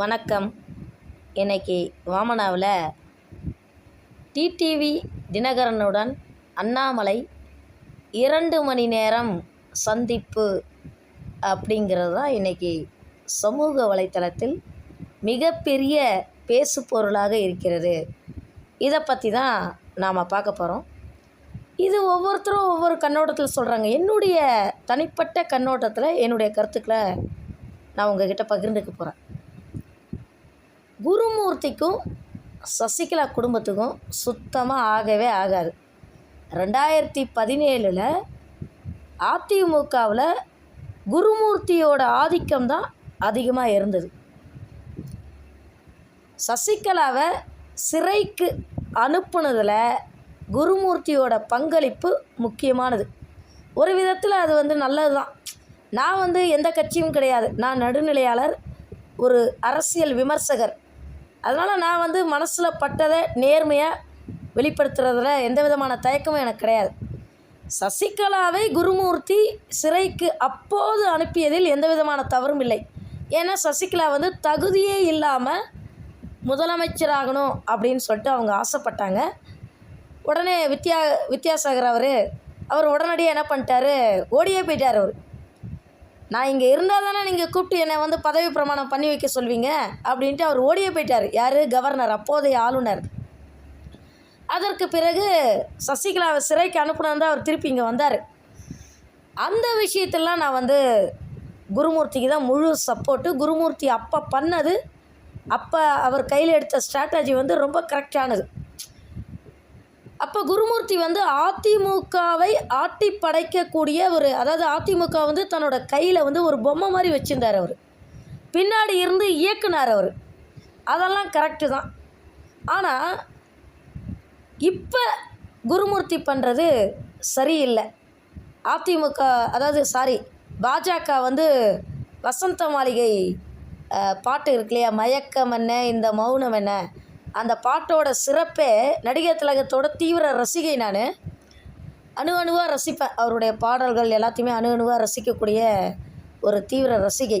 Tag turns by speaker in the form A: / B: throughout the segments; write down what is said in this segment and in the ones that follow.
A: வணக்கம். இன்னைக்கு வாமனாவில் டிடிவி தினகரனுடன் அண்ணாமலை இரண்டு மணி நேரம் சந்திப்பு அப்படிங்கிறது தான் இன்றைக்கி சமூக வலைத்தளத்தில் மிகப்பெரிய பேசு பொருளாக இருக்கிறது. இதை பற்றி தான் நாம் பார்க்க போகிறோம் இது ஒவ்வொருத்தரும் ஒவ்வொரு கண்ணோட்டத்தில் சொல்கிறாங்க என்னுடைய தனிப்பட்ட கண்ணோட்டத்தில் என்னுடைய கருத்துக்களை நான் உங்ககிட்ட பகிர்ந்துக்க போகிறேன் குருமூர்த்திக்கும் சசிகலா குடும்பத்துக்கும் சுத்தமாக ஆகவே ஆகாது. ரெண்டாயிரத்தி பதினேழில் அதிமுகவில் குருமூர்த்தியோட ஆதிக்கம் தான் அதிகமாக இருந்தது. சசிகலாவை சிறைக்கு அனுப்புனதில் குருமூர்த்தியோட பங்களிப்பு முக்கியமானது. ஒரு விதத்தில் அது வந்து நல்லது தான் நான் வந்து எந்த கட்சியும் கிடையாது. நான் நடுநிலையாளர் ஒரு அரசியல் விமர்சகர். அதனால் நான் வந்து மனசில் பட்டதை நேர்மையாக வெளிப்படுத்துறதுல எந்த விதமான தயக்கமும் எனக்கு கிடையாது. சசிகலாவை குருமூர்த்தி சிறைக்கு அப்போது அனுப்பியதில் எந்த விதமான தவறும் இல்லை. ஏன்னா சசிகலா வந்து தகுதியே இல்லாமல் முதலமைச்சராகணும் அப்படின்னு சொல்லிட்டு அவங்க ஆசைப்பட்டாங்க. உடனே வித்யா வித்யாசாகர் அவர் அவர் உடனடியாக என்ன பண்ணிட்டாரு? ஓடியே போயிட்டார் அவர். நான் இங்கே இருந்தால் தானே நீங்கள் கூப்பிட்டு என்னை வந்து பதவி பிரமாணம் பண்ணி வைக்க சொல்வீங்க? அப்படின்ட்டு அவர் ஓடியே போயிட்டார். யார்? கவர்னர் அப்போதைய ஆளுநர். அதற்கு பிறகு சசிகலாவை சிறைக்கு அனுப்புனது தான் அவர் திருப்பி இங்கே வந்தார். அந்த விஷயத்தெல்லாம் நான் வந்து குருமூர்த்திக்கு தான் முழு சப்போர்ட்டு குருமூர்த்தி அப்போ பண்ணது அப்போ அவர் கையில் எடுத்த ஸ்ட்ராட்டஜி வந்து ரொம்ப கரெக்டானது அப்போ குருமூர்த்தி வந்து அதிமுகவை ஆட்டி படைக்கக்கூடிய ஒரு அதாவது அதிமுக வந்து தன்னோட கையில் வந்து ஒரு பொம்மை மாதிரி வச்சுருந்தார் அவர். பின்னாடி இருந்து இயக்குனார் அவர். அதெல்லாம் கரெக்டு தான். ஆனால் இப்போ குருமூர்த்தி பண்ணுறது சரியில்லை. அதிமுக அதாவது சாரி பாஜக வந்து வசந்த மாளிகை பாட்டு இருக்கு இல்லையா? மயக்கம் என்ன? இந்த மௌனம் என்ன? அந்த பாட்டோட சிறப்பே நடிகர் திலகத்தோட தீவிர ரசிகை நான். அணு அணுவாக ரசிப்பேன். அவருடைய பாடல்கள் எல்லாத்தையுமே அணு அணுவாக ரசிக்கக்கூடிய ஒரு தீவிர ரசிகை.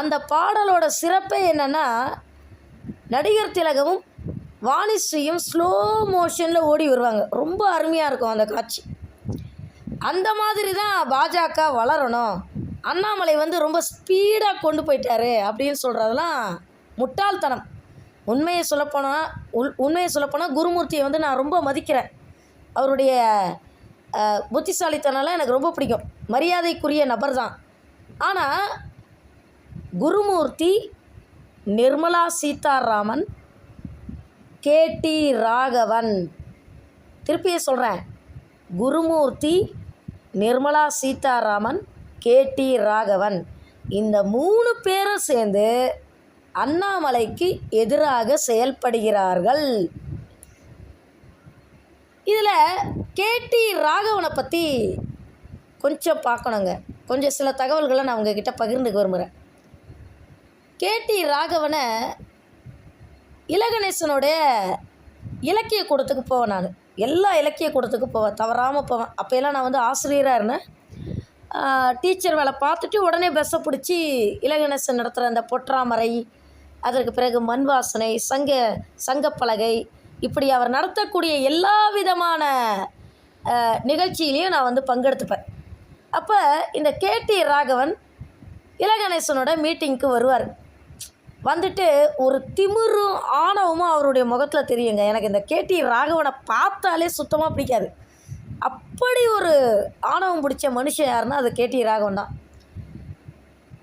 A: அந்த பாடலோட சிறப்பே என்னென்னா நடிகர் திலகமும் வாணிஸ்ரீயும் ஸ்லோ மோஷனில் ஓடி வருவாங்க. ரொம்ப அருமையாக இருக்கும் அந்த காட்சி. அந்த மாதிரி தான் பாஜக வளரணும். அண்ணாமலை வந்து ரொம்ப ஸ்பீடாக கொண்டு போயிட்டாரு அப்படின்னு சொல்கிறதெல்லாம் முட்டாள்தனம். உண்மையை சொல்லப்போனால் உள் உண்மையை சொல்லப்போனால் குருமூர்த்தியை வந்து நான் ரொம்ப மதிக்கிறேன். அவருடைய புத்திசாலித்தனால எனக்கு ரொம்ப பிடிக்கும். மரியாதைக்குரிய நபர் தான் ஆனால் குருமூர்த்தி நிர்மலா சீதாராமன் கேடி ராகவன். திருப்பியே சொல்கிறேன் குருமூர்த்தி நிர்மலா சீதாராமன் கேடி ராகவன். இந்த மூணு பேரும் சேர்ந்து அண்ணாமலைக்கு எதிராக செயல்படுகிறார்கள். இதில் கேடி ராகவனை பற்றி கொஞ்சம் பார்க்கணுங்க. கொஞ்சம் சில தகவல்களை நான் உங்ககிட்ட பகிர்ந்துக்க விரும்புகிறேன் கேடி ராகவனை இலகணேசனுடைய இலக்கிய கூடத்துக்கு போவேன் நான். எல்லா இலக்கிய கூடத்துக்கு போவேன். தவறாமல் போவேன். அப்போயெல்லாம் நான் வந்து ஆசிரியராக இருந்தேன். டீச்சர் வேலை பார்த்துட்டு உடனே பஸ்ஸை பிடிச்சி இலகணேசன் நடத்துகிற அந்த பொற்றாமரை அதற்கு பிறகு மண் வாசனை சங்க சங்கப்பலகை இப்படி அவர் நடத்தக்கூடிய எல்லா விதமான நிகழ்ச்சியிலையும் நான் வந்து பங்கெடுத்துப்பேன். அப்போ இந்த கேடி ராகவன் இலகணேசனோட மீட்டிங்க்கு வருவார். வந்துட்டு ஒரு திமிரும் ஆணவமும் அவருடைய முகத்தில் தெரியுங்க. எனக்கு இந்த கேடி ராகவனை பார்த்தாலே சுத்தமாக பிடிக்காது. அப்படி ஒரு ஆணவம் பிடிச்ச மனுஷன் யாருன்னா அது கேடி ராகவன் தான்.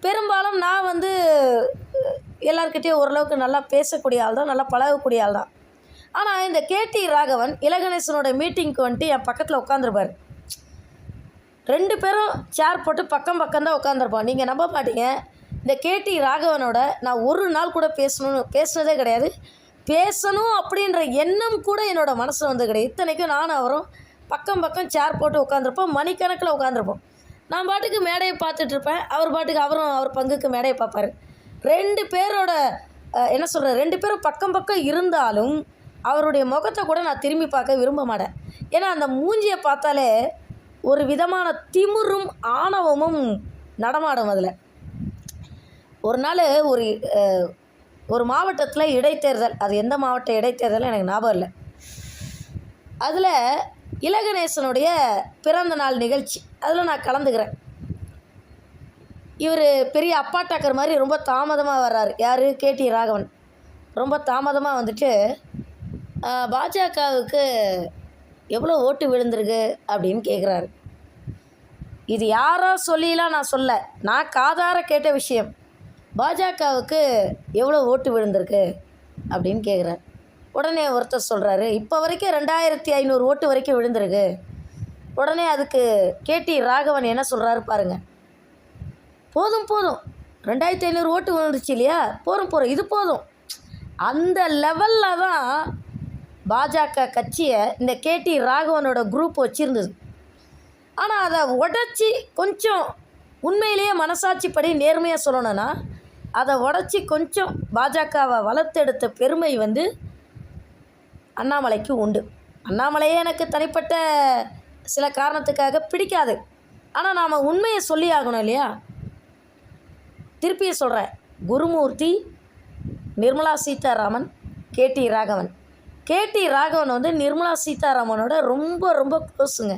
A: பெரும்பாலும் நான் வந்து எல்லாருக்கிட்டேயும் ஓரளவுக்கு நல்லா பேசக்கூடிய ஆள் தான் நல்லா பழகக்கூடிய ஆள் தான். ஆனால் இந்த கேடி ராகவன் இலகணேசனோட மீட்டிங்க்கு வந்துட்டு என் பக்கத்தில் உட்காந்துருப்பார் ரெண்டு பேரும் சேர் போட்டு பக்கம் பக்கம் தான் உட்காந்துருப்போம் நீங்கள் நம்ப மாட்டீங்க. இந்த கேடி ராகவனோட நான் ஒரு நாள் கூட பேசணும்னு பேசுனதே கிடையாது. பேசணும் அப்படின்ற எண்ணம் கூட என்னோட மனசில் வந்து கிடையாது. இத்தனைக்கும் நானும் அவரும் பக்கம் பக்கம் சேர் போட்டு உட்காந்துருப்போம் மணிக்கணக்கில் உட்காந்துருப்போம் நான் பாட்டுக்கு மேடையை பார்த்துட்ருப்பேன் அவர் பாட்டுக்கு அவரும் அவர் பங்குக்கு மேடையை பார்ப்பாரு. ரெண்டு பேரோட என்ன சொல்கிறது ரெண்டு பேரும் பக்கம் பக்கம் இருந்தாலும் அவருடைய முகத்தை கூட நான் திரும்பி பார்க்க விரும்ப மாட்டேன். ஏன்னா அந்த மூஞ்சியை பார்த்தாலே ஒரு விதமான திமிரும் ஆணவமும் நடமாடும் அதில். ஒரு நாள் ஒரு ஒரு மாவட்டத்தில் இடைத்தேர்தல் அது எந்த மாவட்ட இடைத்தேர்தல் எனக்கு ஞாபகம் இல்லை. அதில் இலகணேசனுடைய பிறந்த நாள் நிகழ்ச்சி அதில் நான் கலந்துக்கிறேன். இவர் பெரிய அப்பா டாக்கர் மாதிரி ரொம்ப தாமதமாக வர்றார். யார்? கேடி ராகவன். ரொம்ப தாமதமாக வந்துட்டு பாஜகவுக்கு எவ்வளோ ஓட்டு விழுந்திருக்கு? அப்படின்னு கேட்குறாரு இது யாரோ சொல்லிலாம் நான் சொல்ல. நான் காதார கேட்ட விஷயம். பாஜகவுக்கு எவ்வளோ ஓட்டு விழுந்திருக்கு? அப்படின்னு கேட்குறாரு உடனே ஒருத்தர் சொல்கிறாரு இப்போ வரைக்கும் ரெண்டாயிரத்தி ஐநூறு ஓட்டு வரைக்கும் விழுந்திருக்கு. உடனே அதுக்கு கேடி ராகவன் என்ன சொல்கிறாரு பாருங்கள் போதும் போதும். ரெண்டாயிரத்தி ஐநூறு ஓட்டு வந்துருச்சு இல்லையா? போகிறோம் போகிறோம் இது போதும். அந்த லெவலில் தான் பாஜக கட்சியை இந்த கேடி ராகவனோட குரூப் வச்சுருந்தது. ஆனால் அதை உடச்சி கொஞ்சம் உண்மையிலேயே மனசாட்சிப்படி நேர்மையாக சொல்லணும்னா அதை உடச்சி கொஞ்சம் பாஜகவை வளர்த்தெடுத்த பெருமை வந்து அண்ணாமலைக்கு உண்டு. அண்ணாமலையே எனக்கு தனிப்பட்ட சில காரணத்துக்காக பிடிக்காது. ஆனால் நாம் உண்மையை சொல்லி ஆகணும் இல்லையா? திருப்பியே சொல்கிறேன் குருமூர்த்தி நிர்மலா சீதாராமன் கேடி ராகவன். கேடி ராகவன் வந்து நிர்மலா சீதாராமனோட ரொம்ப ரொம்ப க்ளோஸுங்க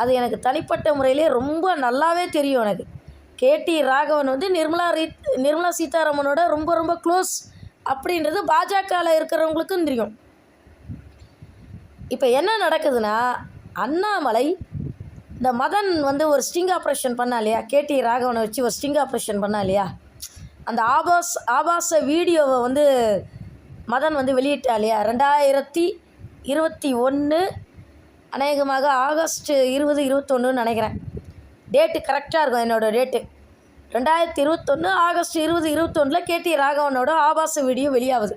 A: அது எனக்கு தனிப்பட்ட முறையிலே ரொம்ப நல்லாவே தெரியும் எனக்கு. கேடி ராகவன் வந்து நிர்மலா ரீ நிர்மலா சீதாராமனோட ரொம்ப ரொம்ப க்ளோஸ் அப்படின்றது பாஜகவில் இருக்கிறவங்களுக்கும் தெரியும். இப்போ என்ன நடக்குதுன்னா அண்ணாமலை இந்த மதன் வந்து ஒரு ஸ்டிங் ஆப்ரேஷன் பண்ணா இல்லையா? கேடி ராகவனை வச்சு ஒரு ஸ்டிங் ஆப்ரேஷன் பண்ணா இல்லையா? அந்த ஆபாஸ் ஆபாச வீடியோவை வந்து மதன் வந்து வெளியிட்டா இல்லையா? ரெண்டாயிரத்தி இருபத்தி ஒன்று அநேகமாக ஆகஸ்ட் இருபது இருபத்தொன்னுன்னு நினைக்கிறேன். டேட்டு கரெக்டாக இருக்கும் என்னோடய டேட்டு ரெண்டாயிரத்தி இருபத்தொன்று ஆகஸ்ட் இருபது இருபத்தொன்னில் கேடி ராகவனோட ஆபாச வீடியோ வெளியாகுது.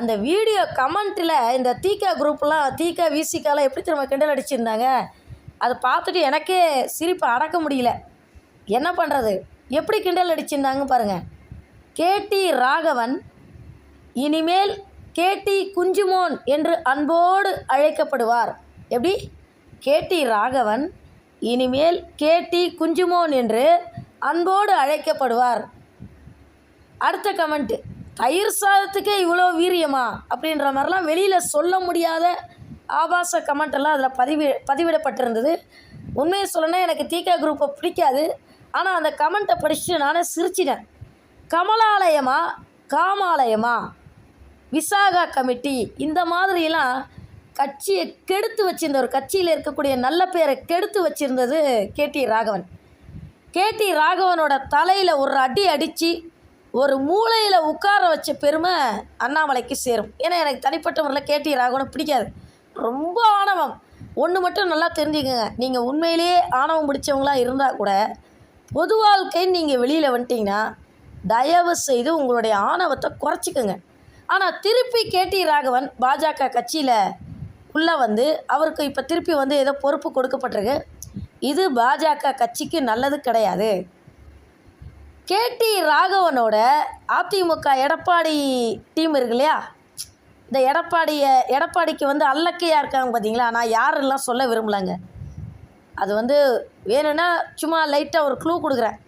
A: அந்த வீடியோ கமெண்ட்டில் இந்த தீகா குரூப்லாம் தீகா விசிகாலாம் எப்படி திரும்ப கிண்டல் அடிச்சிருந்தாங்க? அதை பார்த்துட்டு எனக்கே சிரிப்பு அடக்க முடியல. என்ன பண்ணுறது எப்படி கிண்டல் அடிச்சிருந்தாங்க பாருங்கள் கேடி ராகவன் இனிமேல் கேடி குஞ்சுமோன் என்று அன்போடு அழைக்கப்படுவார். எப்படி? கேடி ராகவன் இனிமேல் கேடி குஞ்சுமோன் என்று அன்போடு அழைக்கப்படுவார். அடுத்த கமெண்ட்டு தயிர் சாதத்துக்கே இவ்வளோ வீரியமா? அப்படின்ற மாதிரிலாம் வெளியில் சொல்ல முடியாத ஆபாச கமெண்ட் எல்லாம் அதில் பதிவி பதிவிடப்பட்டிருந்தது. உண்மையை சொல்லணும் எனக்கு தீகா குரூப்பை பிடிக்காது. ஆனால் அந்த கமெண்ட்டை படிச்சுட்டு நானே சிரிச்சிட்டேன். கமலாலயமா? காமாலயமா? விசாகா கமிட்டி. இந்த மாதிரிலாம் கட்சியை கெடுத்து வச்சிருந்த ஒரு கட்சியில் இருக்கக்கூடிய நல்ல பேரை கெடுத்து வச்சிருந்தது கேடி ராகவன். கேடி ராகவனோட தலையில் ஒரு அடி அடித்து ஒரு மூலையில் உட்கார வச்ச பெருமை அண்ணாமலைக்கு சேரும். ஏன்னா எனக்கு தனிப்பட்ட முறையில் கேடி ராகவனை பிடிக்காது. ரொம்ப ஆணவம். ஒன்று மட்டும் நல்லா தெரிஞ்சுக்கோங்க. நீங்கள் உண்மையிலேயே ஆணவம் பிடிச்சவங்களாக இருந்தால் கூட பொது வாழ்க்கைன்னு நீங்கள் வெளியில் வந்துட்டீங்கன்னா தயவு செய்து உங்களுடைய ஆணவத்தை குறைச்சிக்கோங்க. ஆனால் திருப்பி கேடி ராகவன் பாஜக கட்சியில் உள்ளே வந்து அவருக்கு இப்போ திருப்பி வந்து ஏதோ பொறுப்பு கொடுக்கப்பட்டிருக்கு. இது பாஜக கட்சிக்கு நல்லது கிடையாது. கேடி ராகவனோட அதிமுக எடப்பாடி டீம் இருக்கு இல்லையா? இந்த எடப்பாடியை எடப்பாடிக்கு வந்து அல்லக்கையாக இருக்காங்க பார்த்தீங்களா நான் யாரெல்லாம் சொல்ல விரும்பலைங்க? அது வந்து வேணும்னா சும்மா லைட்டாக ஒரு க்ளூ கொடுக்குறேன்.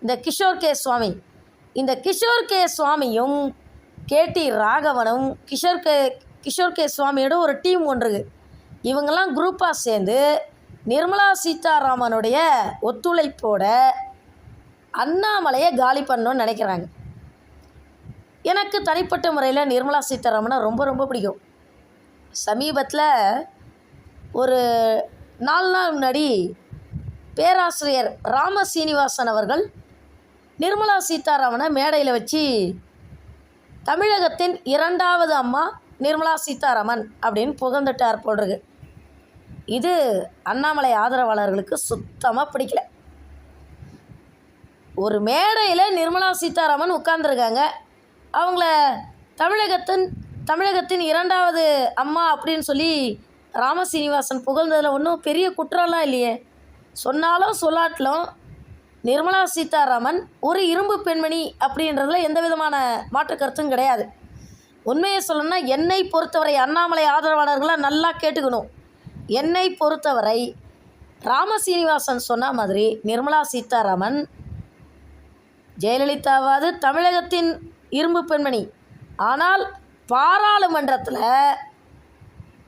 A: இந்த கிஷோர் கே. சுவாமி. இந்த கிஷோர் கே. சுவாமியும் கேடி ராகவனும் கிஷோர் கே கிஷோர் கே. சுவாமியோட ஒரு டீம் ஒன்று இவங்கெல்லாம் குரூப்பாக சேர்ந்து நிர்மலா சீதாராமனுடைய ஒத்துழைப்போட அண்ணாமலையை காலி பண்ணணும்னு நினைக்கிறாங்க. எனக்கு தனிப்பட்ட முறையில் நிர்மலா சீதாராமனை ரொம்ப ரொம்ப பிடிக்கும். சமீபத்தில் ஒரு நாலு நாள் முன்னாடி பேராசிரியர் ராம சீனிவாசன் அவர்கள் நிர்மலா சீதாராமனை மேடையில் வச்சு தமிழகத்தின் இரண்டாவது அம்மா நிர்மலா சீதாராமன் அப்படின்னு புகழ்ந்துட்டார் போடுறது இது அண்ணாமலை ஆதரவாளர்களுக்கு சுத்தமாக பிடிக்கல. ஒரு மேடையில் நிர்மலா சீதாராமன் உட்கார்ந்துருக்காங்க. அவங்கள தமிழகத்தின் தமிழகத்தின் இரண்டாவது அம்மா அப்படின்னு சொல்லி ராம சீனிவாசன் புகழ்ந்ததில் ஒன்றும் பெரிய குற்றம்லாம் இல்லையே. சொன்னாலும் சொல்லாட்டிலும் நிர்மலா சீதாராமன் ஒரு இரும்பு பெண்மணி அப்படின்றதுல எந்த விதமான மாற்று கருத்தும் கிடையாது. உண்மையை சொல்லணும்னா என்னை பொறுத்தவரை அண்ணாமலை ஆதரவாளர்களாக நல்லா கேட்டுக்கணும். என்னை பொறுத்தவரை ராம சீனிவாசன் சொன்ன மாதிரி நிர்மலா சீதாராமன் ஜெயலலிதாவாவது தமிழகத்தின் இரும்பு பெண்மணி. ஆனால் பாராளுமன்றத்தில்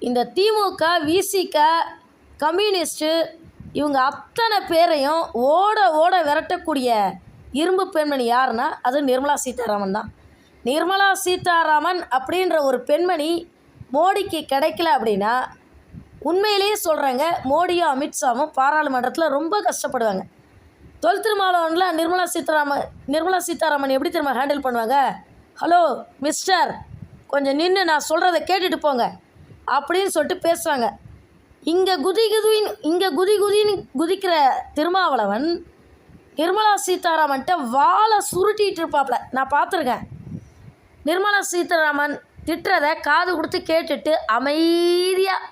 A: இந்த திமுக விசிக கம்யூனிஸ்ட்டு இவங்க அத்தனை பேரையும் ஓட ஓட விரட்டக்கூடிய இரும்பு பெண்மணி யாருன்னா அது நிர்மலா சீதாராமன் தான். நிர்மலா சீதாராமன் அப்படின்ற ஒரு பெண்மணி மோடிக்கு கிடைக்கல அப்படின்னா உண்மையிலேயே சொல்கிறாங்க மோடியும் அமித்ஷாவும் பாராளுமன்றத்தில் ரொம்ப கஷ்டப்படுவாங்க. தொல் திருமாவளவனில் நிர்மலா சீதாராமன் நிர்மலா சீதாராமன் எப்படி திரும்ப ஹேண்டில் பண்ணுவாங்க? ஹலோ மிஸ்டர் கொஞ்சம் நின்று நான் சொல்கிறத கேட்டுட்டு போங்க அப்படின்னு சொல்லிட்டு பேசுகிறாங்க இங்கே குதி குதின்னு இங்கே குதி குதின்னு குதிக்கிற திருமாவளவன் நிர்மலா சீதாராமன்ட்ட வாழை சுருட்டிகிட்டு இருப்பாப்ல. நான் பார்த்துருக்கேன். நிர்மலா சீதாராமன் திட்டுறத காது கொடுத்து கேட்டுட்டு அமைதியாக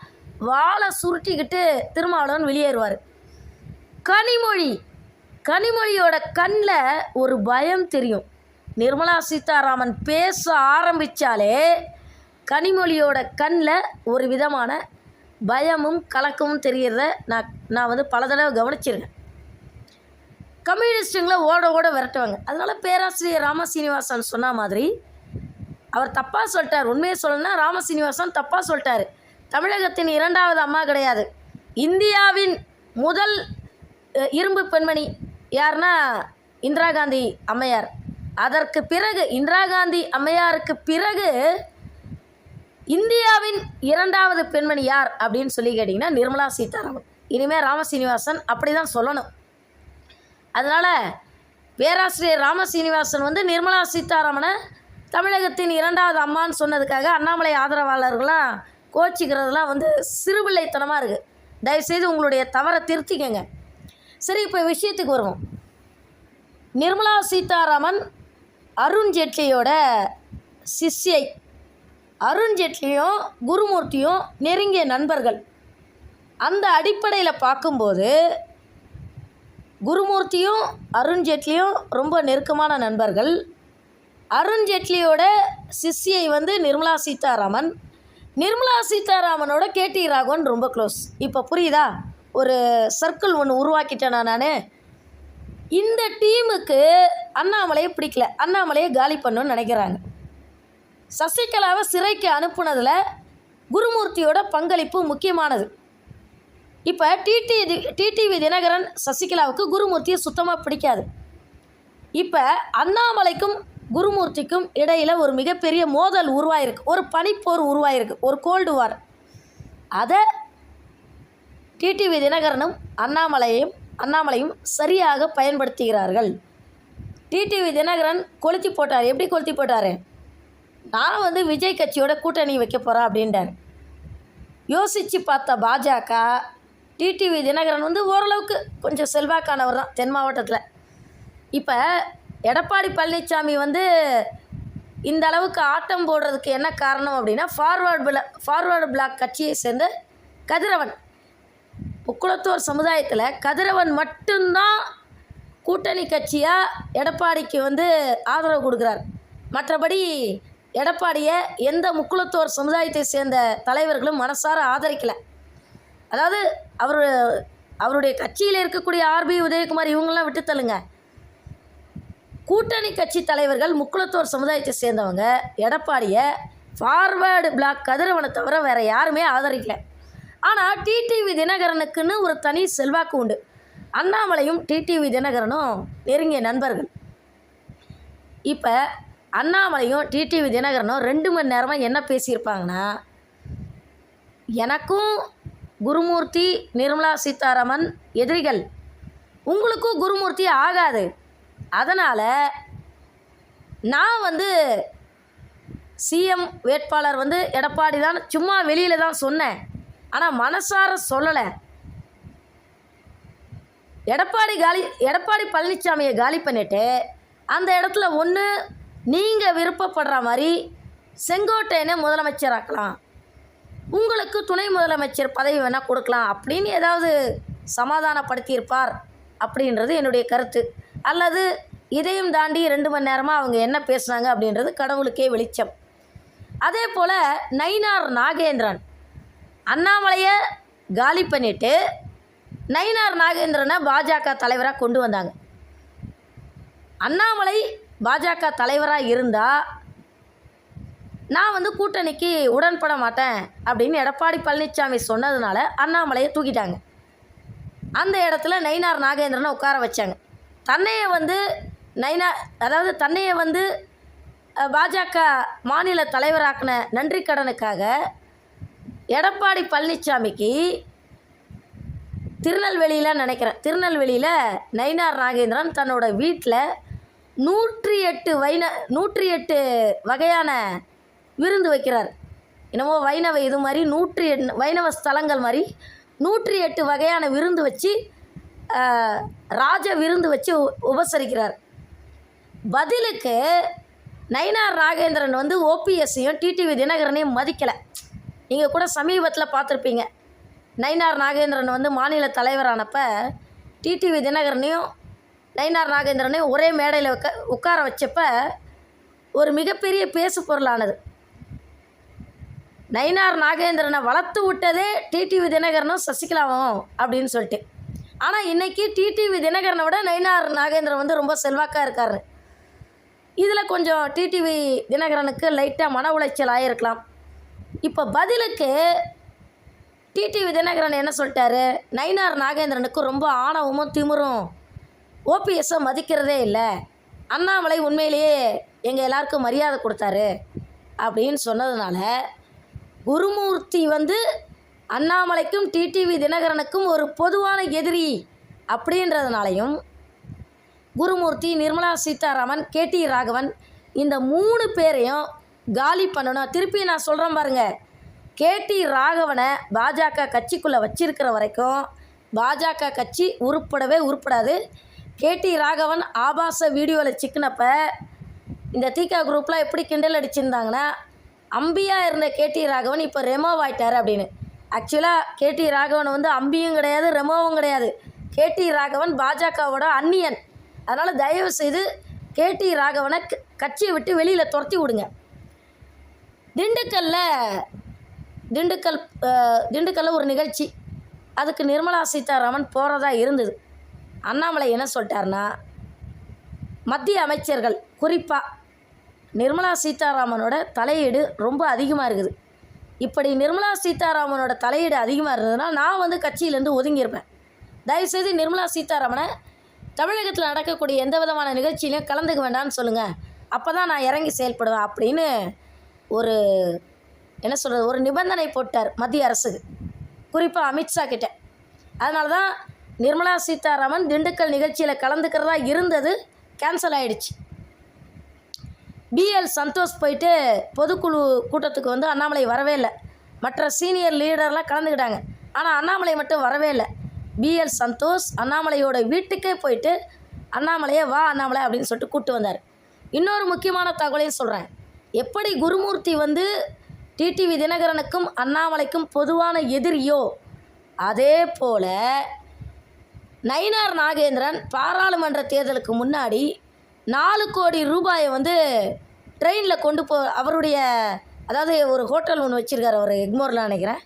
A: வாழை சுருட்டிக்கிட்டு திருமாவளவன் வெளியேறுவார். கனிமொழி கனிமொழியோட கண்ணில் ஒரு பயம் தெரியும். நிர்மலா சீதாராமன் பேச ஆரம்பித்தாலே கனிமொழியோட கண்ணில் ஒரு விதமான பயமும் கலக்கமும் தெரிகிறத நான் நான் வந்து பல தடவை கவனிச்சிருக்கேன். கம்யூனிஸ்ட்டுங்களை ஓட ஓட விரட்டுவாங்க. அதனால் பேராசிரியர் ராம சீனிவாசன் சொன்ன மாதிரி அவர் தப்பாக சொல்லிட்டார். உண்மையை சொல்லணும்னா ராம சீனிவாசன் தப்பாக சொல்லிட்டார். தமிழகத்தின் இரண்டாவது அம்மா கிடையாது. இந்தியாவின் முதல் இரும்பு பெண்மணி யாருன்னா இந்திரா காந்தி அம்மையார். அதற்கு பிறகு இந்திரா காந்தி அம்மையாருக்கு பிறகு இந்தியாவின் இரண்டாவது பெண்மணி யார் அப்படின்னு சொல்லி கேட்டிங்கன்னா நிர்மலா சீதாராமன். இனிமேல் ராமசீனிவாசன் அப்படி தான் சொல்லணும். அதனால் பேராசிரியர் ராம சீனிவாசன் வந்து நிர்மலா சீதாராமனை தமிழகத்தின் இரண்டாவது அம்மான்னு சொன்னதுக்காக அண்ணாமலை ஆதரவாளர்கள்லாம் கோச்சிக்கிறதுலாம் வந்து சிறுபிள்ளைத்தனமாக இருக்குது தயவுசெய்து உங்களுடைய தவறை திருத்திக்கங்க. சரி இப்போ விஷயத்துக்கு வருவோம். நிர்மலா சீதாராமன் அருண்ஜேட்லியோட சிஷ்யை அருண்ஜேட்லியும் குருமூர்த்தியும் நெருங்கிய நண்பர்கள். அந்த அடிப்படையில் பார்க்கும்போது குருமூர்த்தியும் அருண் ஜேட்லியும் ரொம்ப நெருக்கமான நண்பர்கள். அருண்ஜேட்லியோட சிஷ்யை வந்து நிர்மலா சீதாராமன். நிர்மலா சீதாராமனோட கேடி ராகவன் ரொம்ப க்ளோஸ். இப்போ புரியுதா? ஒரு சர்க்கிள் ஒன்று உருவாக்கிட்டேனா நான்? இந்த டீமுக்கு அண்ணாமலையை பிடிக்கல. அண்ணாமலையை காலி பண்ணணும்னு நினைக்கிறாங்க. சசிகலாவை சிறைக்கு அனுப்புனதில் குருமூர்த்தியோட பங்களிப்பு முக்கியமானது. இப்போ டிடி டிடிவி தினகரன் சசிகலாவுக்கு குருமூர்த்தியை சுத்தமாக பிடிக்காது. இப்போ அண்ணாமலைக்கும் குருமூர்த்திக்கும் இடையில் ஒரு மிகப்பெரிய மோதல் உருவாயிருக்கு. ஒரு பனிப்போர் உருவாயிருக்கு. ஒரு கோல்டு வார் அதை டிடிவி தினகரனும் அண்ணாமலையும் அண்ணாமலையும் சரியாக பயன்படுத்துகிறார்கள். டிடிவி தினகரன் கொளுத்தி போட்டார். எப்படி கொளுத்தி போட்டார்? நான் வந்து விஜய் கட்சியோட கூட்டணி வைக்க போகிறேன் அப்படின்றார். யோசித்து பார்த்த பாஜக டிடிவி தினகரன் வந்து ஓரளவுக்கு கொஞ்சம் செல்வாக்கானவர் தான் தென் மாவட்டத்தில். இப்போ எடப்பாடி பழனிசாமி வந்து இந்த அளவுக்கு ஆட்டம் போடுறதுக்கு என்ன காரணம் அப்படின்னா ஃபார்வர்டு பிளா ஃபார்வர்டு பிளாக் கட்சியை சேர்ந்த கதிரவன். முக்குளத்தோர் சமுதாயத்தில் கதிரவன் மட்டும்தான் கூட்டணி கட்சியாக எடப்பாடிக்கு வந்து ஆதரவு கொடுக்குறார். மற்றபடி எடப்பாடியை எந்த முக்குளத்தோர் சமுதாயத்தை சேர்ந்த தலைவர்களும் மனசார ஆதரிக்கலை. அதாவது அவர் அவருடைய கட்சியில் இருக்கக்கூடிய ஆர்பி உதயகுமார் இவங்கெல்லாம் விட்டு தள்ளுங்க. கூட்டணி கட்சி தலைவர்கள் முக்குளத்தோர் சமுதாயத்தை சேர்ந்தவங்க எடப்பாடியை ஃபார்வேர்டு பிளாக் கதிரவனை தவிர வேறு யாருமே ஆதரிக்கலை. ஆனால் டிடிவி தினகரனுக்குன்னு ஒரு தனி செல்வாக்கு உண்டு. அண்ணாமலையும் டிடிவி தினகரனும் நெருங்கிய நண்பர்கள். இப்போ அண்ணாமலையும் டிடிவி தினகரனும் ரெண்டு மணி நேரமாக என்ன பேசியிருப்பாங்கன்னா எனக்கும் குருமூர்த்தி நிர்மலா சீதாராமன் எதிரிகள். உங்களுக்கும் குருமூர்த்தி ஆகாது. அதனால் நான் வந்து சிஎம் வேட்பாளர் வந்து எடப்பாடி தான் சும்மா வெளியில் தான் சொன்னேன். ஆனால் மனசார சொல்லலை. எடப்பாடி காலி எடப்பாடி பழனிசாமியை காலி பண்ணிவிட்டு அந்த இடத்துல ஒன்று நீங்கள் விருப்பப்படுற மாதிரி செங்கோட்டையனை முதலமைச்சராக்கலாம். உங்களுக்கு துணை முதலமைச்சர் பதவி வேணால் கொடுக்கலாம். அப்படின்னு ஏதாவது சமாதானப்படுத்தியிருப்பார் அப்படின்றது என்னுடைய கருத்து. அல்லது இதையும் தாண்டி ரெண்டு மணி நேரமாக அவங்க என்ன பேசுனாங்க அப்படின்றது கடவுளுக்கே வெளிச்சம். அதே போல் நயினார் நாகேந்திரன். அண்ணாமலையை காலி பண்ணிவிட்டு நயினார் நாகேந்திரனை பாஜக தலைவராக கொண்டு வந்தாங்க. அண்ணாமலை பாஜக தலைவராக இருந்தால் நான் வந்து கூட்டணிக்கு உடன்பட மாட்டேன் அப்படின்னு எடப்பாடி பழனிசாமி சொன்னதுனால அண்ணாமலையை தூக்கிட்டாங்க. அந்த இடத்துல நயினார் நாகேந்திரனை உட்கார வச்சாங்க. தன்னையை வந்து நைனா அதாவது தன்னையை வந்து பாஜக மாநில தலைவராக்கின நன்றி கடனுக்காக எடப்பாடி பழனிசாமிக்கு திருநெல்வேலியில் நினைக்கிறேன். திருநெல்வேலியில் நயினார் நாகேந்திரன் தன்னோட வீட்டில் நூற்றி எட்டு வைண நூற்றி எட்டு வகையான விருந்து வைக்கிறார். என்னமோ வைணவ இது மாதிரி நூற்றி எண் வைணவ ஸ்தலங்கள் மாதிரி நூற்றி எட்டு வகையான விருந்து வச்சு ராஜ விருந்து வச்சு உ- உபசரிக்கிறார். பதிலுக்கு நயினார் ராகேந்திரன் வந்து ஓபிஎஸ்ஸையும் டிடிவி தினகரனையும் மதிக்கலை. நீங்கள் கூட சமீபத்தில் பார்த்துருப்பீங்க. நயினார் நாகேந்திரன் வந்து மாநில தலைவரானப்ப டிடிவி தினகரனையும் நயினார் நாகேந்திரனையும் ஒரே மேடையில் உட்கா உட்கார வச்சப்ப ஒரு மிகப்பெரிய பேசு பொருளானது. நயினார் நாகேந்திரனை வளர்த்து விட்டதே டிடிவி தினகரனும் சசிகலாவும் அப்படின்னு சொல்லிட்டு. ஆனால் இன்றைக்கி டிடிவி தினகரனை விட நயினார் நாகேந்திரன் வந்து ரொம்ப செல்வாக்காக இருக்காரு. இதில் கொஞ்சம் டிடிவி தினகரனுக்கு லைட்டாக மன உளைச்சல் ஆகிருக்கலாம் இப்போ பதிலுக்கு டிடிவி தினகரன் என்ன சொல்லிட்டாரு? நயினார் நாகேந்திரனுக்கு ரொம்ப ஆணவமும் திமிரும். ஓபிஎஸ்ஸை மதிக்கிறதே இல்லை. அண்ணாமலை உண்மையிலேயே எங்கள் எல்லாருக்கும் மரியாதை கொடுத்தாரு அப்படின்னு சொன்னதுனால குருமூர்த்தி வந்து அண்ணாமலைக்கும் டிடிவி தினகரனுக்கும் ஒரு பொதுவான எதிரி அப்படின்றதுனாலையும் குருமூர்த்தி நிர்மலா சீதாராமன் கேடி ராகவன் இந்த மூணு பேரையும் காலி பண்ணணும். திருப்பி நான் சொல்கிறேன் பாருங்கள் கேடி ராகவனை பாஜக கட்சிக்குள்ளே வச்சிருக்கிற வரைக்கும் பாஜக கட்சி உருப்படவே உருப்படாது. கேடி ராகவன் ஆபாச வீடியோவில் சிக்கினப்ப இந்த தீகா குரூப்லாம் எப்படி கிண்டல் அடிச்சிருந்தாங்கன்னா அம்பியாக இருந்த கேடி ராகவன் இப்போ ரெமோவ் ஆயிட்டார் அப்படின்னு. ஆக்சுவலாக கேடி ராகவன் வந்து அம்பியும் கிடையாது ரெமோவும் கிடையாது. கேடி ராகவன் பாஜகவோட அந்நியன். அதனால் தயவு செய்து கேடி ராகவனை க- கட்சியை விட்டு வெளியில் துரத்தி விடுங்க. திண்டுக்கல்ல திண்டுக்கல் திண்டுக்கல்லில் திண்டுக்கல்ல ஒரு நிகழ்ச்சி. அதுக்கு நிர்மலா சீதாராமன் போகிறதா இருந்தது. அண்ணாமலை என்ன சொல்லிட்டாருன்னா மத்திய அமைச்சர்கள் குறிப்பாக நிர்மலா சீதாராமனோட தலையீடு ரொம்ப அதிகமாக இருக்குது. இப்படி நிர்மலா சீதாராமனோட தலையீடு அதிகமாக இருந்ததுன்னா நான் வந்து கட்சியிலேருந்து ஒதுங்கியிருப்பேன். தயவுசெய்து நிர்மலா சீதாராமனை தமிழகத்தில் நடக்கக்கூடிய எந்த விதமான நிகழ்ச்சியிலையும் கலந்துக்க வேண்டாம்னு சொல்லுங்கள் அப்போ தான் நான் இறங்கி செயல்படுவேன் அப்படின்னு ஒரு என்ன சொல்கிறது ஒரு நிபந்தனை போட்டார் மத்திய அரசுக்கு குறிப்பாக அமித்ஷா கிட்ட. அதனால தான் நிர்மலா சீதாராமன் திண்டுக்கல் நிகழ்ச்சியில் கலந்துக்கிறதா இருந்தது கேன்சல் ஆகிடுச்சு பிஎல் சந்தோஷ் போயிட்டு பொதுக்குழு கூட்டத்துக்கு வந்து அண்ணாமலை வரவே இல்லை. மற்ற சீனியர் லீடர்லாம் கலந்துக்கிட்டாங்க. ஆனால் அண்ணாமலை மட்டும் வரவே இல்லை. பிஎல் சந்தோஷ் அண்ணாமலையோட வீட்டுக்கே போயிட்டு அண்ணாமலையை வா அண்ணாமலை அப்படின்னு சொல்லிட்டு கூப்பிட்டு வந்தார். இன்னொரு முக்கியமான தகவலையும் சொல்கிறேன் எப்படி குருமூர்த்தி வந்து டிடிவி தினகரனுக்கும் அண்ணாமலைக்கும் பொதுவான எதிரியோ அதே போல் நயினார் நாகேந்திரன் பாராளுமன்ற தேர்தலுக்கு முன்னாடி நாலு கோடி ரூபாயை வந்து ட்ரெயினில் கொண்டு போ அவருடைய அதாவது ஒரு ஹோட்டல் ஒன்று வச்சுருக்கார் அவர் எக்மோரில் நினைக்கிறேன்.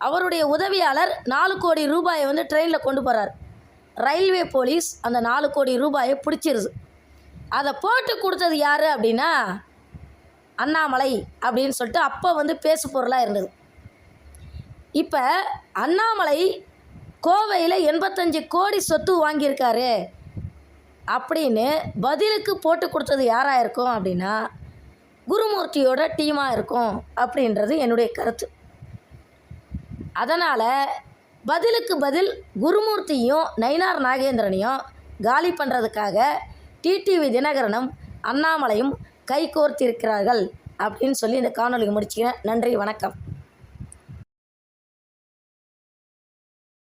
A: அவருடைய உதவியாளர் நாலு கோடி ரூபாயை வந்து ட்ரெயினில் கொண்டு போகிறார் ரயில்வே போலீஸ் அந்த நாலு கோடி ரூபாயை பிடிச்சிருது. அதை போட்டு கொடுத்தது யார் அப்படின்னா அண்ணாமலை அப்படின்னு சொல்லிட்டு அப்போ வந்து பேசு பொருளாக இருந்தது. இப்போ அண்ணாமலை கோவையில் எண்பத்தஞ்சு கோடி சொத்து வாங்கியிருக்காரு அப்படின்னு பதிலுக்கு போட்டு கொடுத்தது யாராக இருக்கும் அப்படின்னா குருமூர்த்தியோட டீமாக இருக்கும் அப்படின்றது என்னுடைய கருத்து. அதனால் பதிலுக்கு பதில் குருமூர்த்தியும் நயினார் நாகேந்திரனையும் காலி பண்ணுறதுக்காக டிடிவி தினகரனும் அண்ணாமலையும் கைகோர்த்திருக்கிறார்கள் அப்படின்னு சொல்லி இந்த காணொலியை முடிச்சுக்கிறேன். நன்றி வணக்கம்.